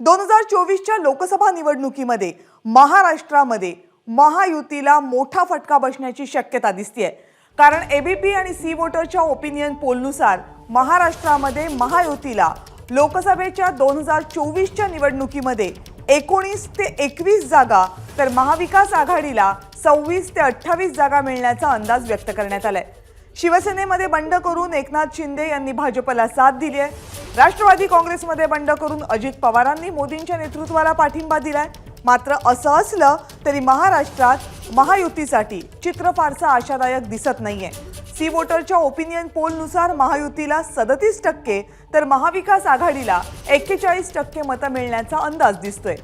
दोन हजार चोवीसच्या लोकसभा निवडणुकीमध्ये महाराष्ट्रामध्ये महायुतीला मोठा फटका बसण्याची शक्यता दिसतीये. कारण एबीपी आणि सी वोटरच्या ओपिनियन पोलनुसार महाराष्ट्रामध्ये महायुतीला लोकसभेच्या दोन हजार चोवीसच्या निवडणुकीमध्ये एकोणीस ते एकवीस जागा तर महाविकास आघाडीला सव्वीस ते अठ्ठावीस जागा मिळण्याचा अंदाज व्यक्त करण्यात आलाय. शिवसेनेमध्ये बंड करून एकनाथ शिंदे यांनी भाजपला साथ दिली आहे. राष्ट्रवादी काँग्रेसमध्ये बंड करून अजित पवारांनी मोदींच्या नेतृत्वाला पाठिंबा दिलाय. मात्र असं असलं तरी महाराष्ट्रात महायुतीसाठी चित्र फारसं आशादायक दिसत नाहीये. सी वोटरच्या ओपिनियन पोलनुसार महायुतीला सदतीस टक्के तर महाविकास आघाडीला एक्केचाळीस टक्के मतं मिळण्याचा अंदाज दिसतोय.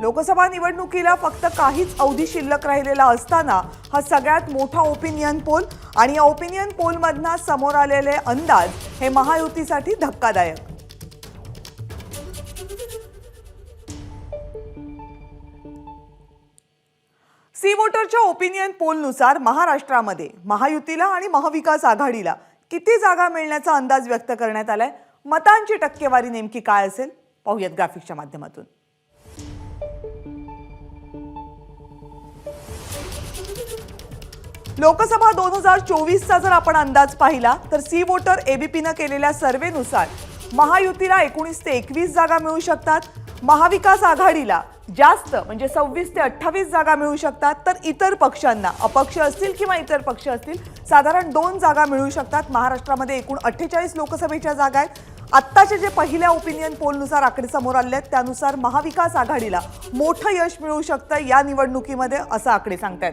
लोकसभा निवडणुकीला फक्त काहीच अवधी शिल्लक राहिलेला असताना हा सगळ्यात मोठा ओपिनियन पोल आणि या ओपिनियन पोलमधना समोर आलेले अंदाज हे महायुतीसाठी धक्कादायक. सी वोटरच्या ओपिनियन पोलनुसार महाराष्ट्रामध्ये महायुतीला आणि महाविकास आघाडीला किती जागा मिळण्याचा अंदाज व्यक्त करण्यात आलाय? मतांची टक्केवारी नेमकी काय असेल? पाहूयात ग्राफिक्सच्या माध्यमातून. लोकसभा दोन हजार चोवीसचा जर आपण अंदाज पाहिला तर सी वोटर एबीपीनं केलेल्या सर्वेनुसार महायुतीला एकोणीस ते एकवीस जागा मिळू शकतात. महाविकास आघाडीला जास्त म्हणजे सव्वीस ते अठ्ठावीस जागा मिळू शकतात. तर इतर पक्षांना अपक्ष असतील किंवा इतर पक्ष असतील साधारण दोन जागा मिळू शकतात. महाराष्ट्रामध्ये एकूण अठ्ठेचाळीस लोकसभेच्या जागा आहेत. आत्ताचे जे पहिल्या ओपिनियन पोलनुसार आकडे समोर आले आहेत त्यानुसार महाविकास आघाडीला मोठं यश मिळू शकतं या निवडणुकीमध्ये असं आकडे सांगतायत.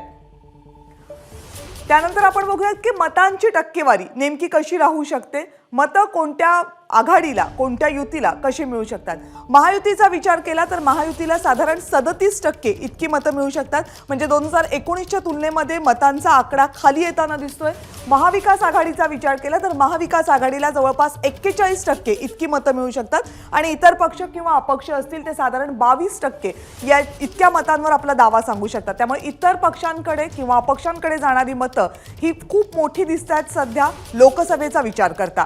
त्यानंतर आपण बघूयात की मतांची टक्केवारी नेमकी कशी राहू शकते? मतं कोणत्या आघाडीला कोणत्या युतीला कशी मिळू शकतात? महायुतीचा विचार केला तर महायुतीला साधारण सदतीस टक्के इतकी मतं मिळू शकतात. म्हणजे दोन हजार एकोणीसच्या तुलनेमध्ये मतांचा आकडा खाली येताना दिसतोय. महाविकास आघाडीचा विचार केला तर महाविकास आघाडीला जवळपास एक्केचाळीस टक्के इतकी मतं मिळू शकतात. आणि इतर पक्ष किंवा अपक्ष असतील ते साधारण बावीस टक्के या इतक्या मतांवर आपला दावा सांगू शकतात. त्यामुळे इतर पक्षांकडे किंवा अपक्षांकडे जाणारी मतं ही खूप मोठी दिसत आहेत सध्या लोकसभेचा विचार करता.